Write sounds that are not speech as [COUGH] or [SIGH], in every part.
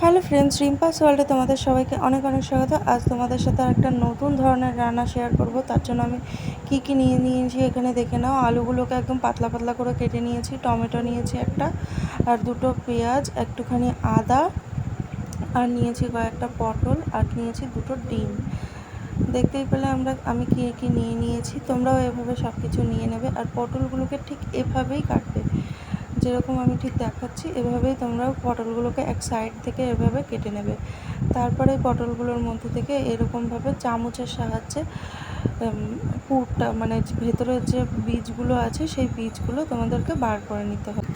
Hello friends রিম্পাস ওয়ার্ল্ডে তোমাদের সবাইকে অনেক অনেক স্বাগত। আজ তোমাদের সাথে একটা নতুন ধরনের রান্না শেয়ার করব। তার জন্য আমি কি কি নিয়ে নিয়েছি এখানে দেখে নাও। আলুগুলোকে একদম পাতলা পাতলা করে কেটে নিয়েছি। টমেটো নিয়েছি একটা, আর দুটো পেঁয়াজ, একটুখানি আদা, আর নিয়েছি কয়েকটা পটল, আর নিয়েছি দুটো ডিম। দেখতেই পেলে আমরা, আমি কি কি নিয়ে নিয়েছি, তোমরাও এভাবে সব কিছু নিয়ে নেবে। আর পটলগুলোকে ঠিক এভাবেই কাটবে। যেরকম আমি ঠিক দেখাচ্ছি, এভাবেই তোমরা পটলগুলোকে এক সাইড থেকে এভাবে কেটে নেবে। তারপরে পটলগুলোর মধ্যে থেকে এরকমভাবে চামচের সাহায্যে পুরটা মানে ভেতরের যে বীজগুলো আছে, সেই বীজগুলো তোমাদেরকে বার করে নিতে হবে।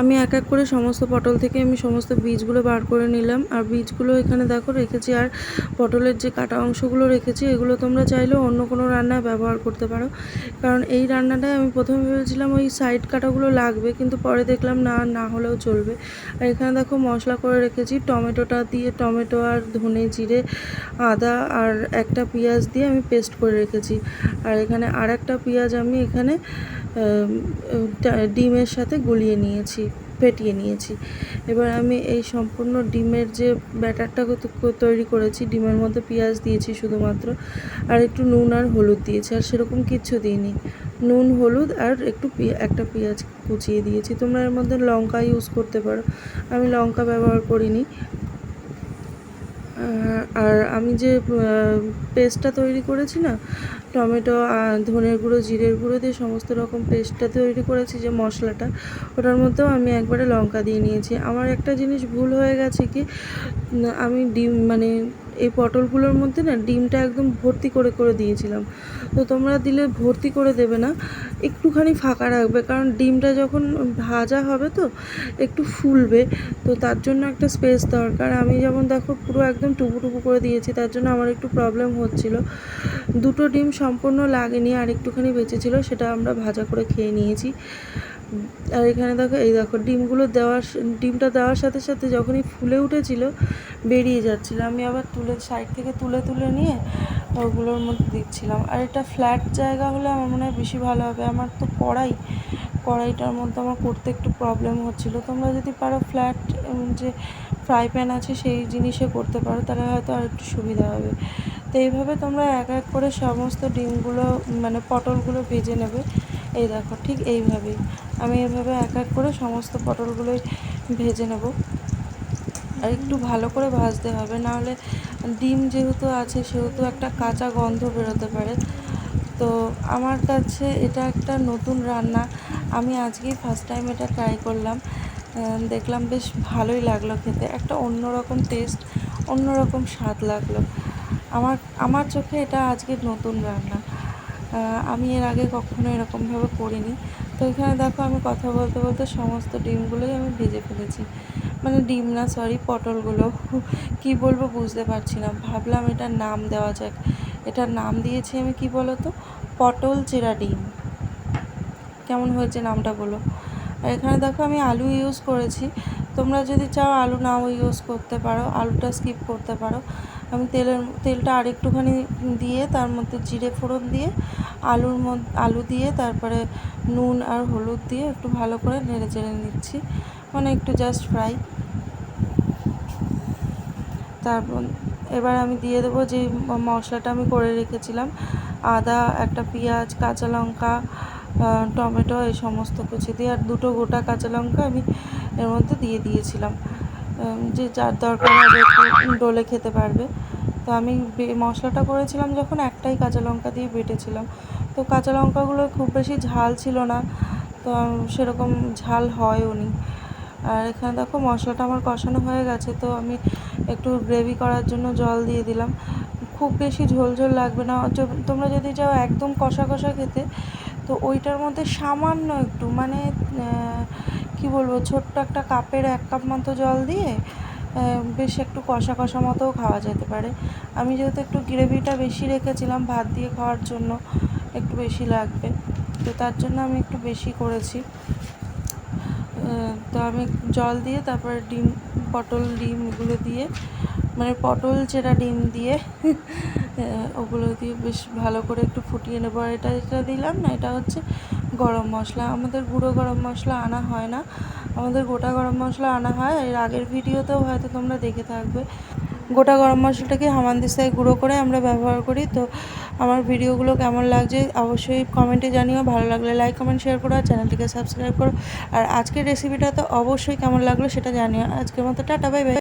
আমি এক এক করে সমস্ত পটল থেকে আমি সমস্ত বীজগুলো বার করে নিলাম। আর বীজগুলো এখানে দেখো রেখেছি, আর পটলের যে কাটা অংশগুলো রেখেছি, এগুলো তোমরা চাইলেও অন্য কোনো রান্নায় ব্যবহার করতে পারো। কারণ এই রান্নাটায় আমি প্রথমে ভেবেছিলাম ওই সাইড কাটাগুলো লাগবে, কিন্তু পরে দেখলাম না না হলেও চলবে। আর এখানে দেখো মশলা করে রেখেছি, টমেটোটা দিয়ে, টমেটো আর ধনে জিরে, আদা আর একটা পেঁয়াজ দিয়ে আমি পেস্ট করে রেখেছি। আর এখানে আর একটা পেঁয়াজ আমি এখানে ডিমের সাথে গুলিয়ে নিয়েছি, ফেটিয়ে নিয়েছি। এবার আমি এই সম্পূর্ণ ডিমের যে ব্যাটারটা তৈরি করেছি, ডিমের মধ্যে পেঁয়াজ দিয়েছি শুধুমাত্র, আর একটু নুন আর হলুদ দিয়েছি, আর সেরকম কিচ্ছু দিইনি। নুন, হলুদ আর একটু একটা পেঁয়াজ কুচিয়ে দিয়েছি। তোমরা এর মধ্যে লঙ্কা ইউজ করতে পারো। আমি লঙ্কা ব্যবহার করিনি। আর আমি যে পেস্টটা তৈরি করেছি না, টমেটো ধনের গুঁড়ো, জিরের গুঁড়ো দিয়ে সমস্ত রকম পেস্টটা তৈরি করেছি যে মশলাটা, ওটার মধ্যেও আমি একবারে লঙ্কা দিয়ে নিয়েছি। আমার একটা জিনিস ভুল হয়ে গেছে কি আমি ডিম মানে এই পটলগুলোর মধ্যে না ডিমটা একদম ভর্তি করে করে দিয়েছিলাম। তো তোমরা দিলে ভর্তি করে দেবে না, একটুখানি ফাঁকা রাখবে, কারণ ডিমটা যখন ভাজা হবে তো একটু ফুলবে, তো তার জন্য একটা স্পেস দরকার। আমি যেমন দেখো পুরো একদম টুকু টুকু করে দিয়েছি, তার জন্য আমার একটু প্রবলেম হচ্ছিল। দুটো ডিম সম্পূর্ণ লাগেনি আর একটুখানি বেঁচেছিলো, সেটা আমরা ভাজা করে খেয়ে নিয়েছি। আর এখানে দেখো, এই দেখো, ডিমগুলো দেওয়ার ডিমটা দেওয়ার সাথে সাথে যখনই ফুলে উঠেছিল, বেরিয়ে যাচ্ছিল। আমি আবার তুলে, সাইড থেকে তুলে তুলে নিয়ে ওগুলোর মধ্যে দিচ্ছিলাম। আর এটা ফ্ল্যাট জায়গা হলে আমার মনে হয় বেশি ভালো হবে। আমার তো কড়াই, কড়াইটার মধ্যে আমার করতে একটু প্রবলেম হচ্ছিল। তোমরা যদি পারো ফ্ল্যাট যে ফ্রাই প্যান আছে সেই জিনিসে করতে পারো, তাহলে হয়তো আর একটু সুবিধা হবে। তো এইভাবে তোমরা এক এক করে সমস্ত ডিমগুলো মানে পটলগুলো ভেজে নেবে। এই দেখো, ঠিক এইভাবেই। আমি এভাবে এক এক করে সমস্ত পটলগুলোই ভেজে নেব। আর একটু ভালো করে ভাজতে হবে, নাহলে ডিম যেহেতু আছে, সেহেতু একটা কাঁচা গন্ধ বেরোতে পারে। তো আমার কাছে এটা একটা নতুন রান্না। আমি আজকেই ফার্স্ট টাইম এটা ট্রাই করলাম। দেখলাম বেশ ভালোই লাগল খেতে। একটা অন্যরকম টেস্ট অন্যরকম স্বাদ লাগল। আমার আমার চোখে এটা আজকের নতুন রান্না। আমি এর আগে কখনো এরকমভাবে করিনি। তো এখানে দেখো আমি কথা বলতে বলতে সমস্ত ডিমগুলোই আমি ভেজে ফেলেছি। মানে ডিম না সরি পটলগুলো। [LAUGHS] কি বলব বুঝতে পারছি না। ভাবলাম এটার নাম দেওয়া যাক। এটার নাম দিয়েছি আমি কি বলো তো পটল চেরা ডিম। কেমন হয়েছে নামটা বলো? আর এখানে দেখো আমি আলু ইউজ করেছি। তোমরা যদি চাও আলু নাও ইউজ করতে পারো, আলুটা স্কিপ করতে পারো। আমি তেলের তেলটা আরেকটুখানি দিয়ে, তার মধ্যে জিরে ফোড়ন দিয়ে, আলুর মধ্যে আলু দিয়ে, তারপরে নুন আর হলুদ দিয়ে একটু ভালো করে নেড়ে চেড়ে নিচ্ছি। মানে একটু জাস্ট ফ্রাই তারপর এবার আমি দিয়ে দেবো যে মশলাটা আমি করে রেখেছিলাম। আদা, একটা পেঁয়াজ, কাঁচা লঙ্কা টমেটো, এই সমস্ত কিছু দিয়ে, আর দুটো গোটা কাঁচা লঙ্কা আমি এর মধ্যে দিয়ে দিয়েছিলাম। যে যার দরকার হবে একটু ডলে খেতে পারবে। তো আমি মশলাটা করেছিলাম যখন একটাই কাঁচা লঙ্কা দিয়ে বেটেছিলাম। তো কাঁচা লঙ্কাগুলো খুব বেশি ঝাল ছিল না, তো সেরকম ঝাল হয়ও নি। আর এখানে দেখো মশলাটা আমার কষানো হয়ে গেছে, তো আমি একটু গ্রেভি করার জন্য জল দিয়ে দিলাম। খুব বেশি ঝোল ঝোল লাগবে না। তোমরা যদি যাও একদম কষা কষা খেতে, তো ওইটার মধ্যে সামান্য একটু মানে বলব, ছোট্ট একটা কাপের এক কাপ মতো জল দিয়ে বেশ একটু কষা কষা মতোও খাওয়া যেতে পারে। আমি যেহেতু একটু গ্রেভিটা বেশি রেখেছিলাম, ভাত দিয়ে খাওয়ার জন্য একটু বেশি লাগবে। তো তার জন্য আমি একটু বেশি করেছি। তো আমি জল দিয়ে, তারপরে ডিম, পটল ডিম এগুলো দিয়ে মানে পটল চেরা ডিম দিয়ে ওগুলো দিয়ে বেশ ভালো করে একটু ফুটিয়ে নেব। আর এটা যেটা দিলাম না, এটা হচ্ছে গরম মশলা। আমাদের গুঁড়ো গরম মশলা আনা হয় না। আমাদের গোটা গরম মশলা আনা হয়। এর আগের ভিডিওতেও হয়তো তোমরা দেখে থাকবে। গোটা গরম মশলাটাকে হামানদিস্তায় গুঁড়ো করে আমরা ব্যবহার করি। তো আমার ভিডিওগুলো কেমন লাগছে অবশ্যই কমেন্টে জানিও। ভালো লাগলে লাইক, কমেন্ট, শেয়ার করো আর চ্যানেলটিকে সাবস্ক্রাইব করো। আর আজকের রেসিপিটা তো অবশ্যই কেমন লাগল সেটা জানিও। আজকের মতো টাটা, বাই বাই।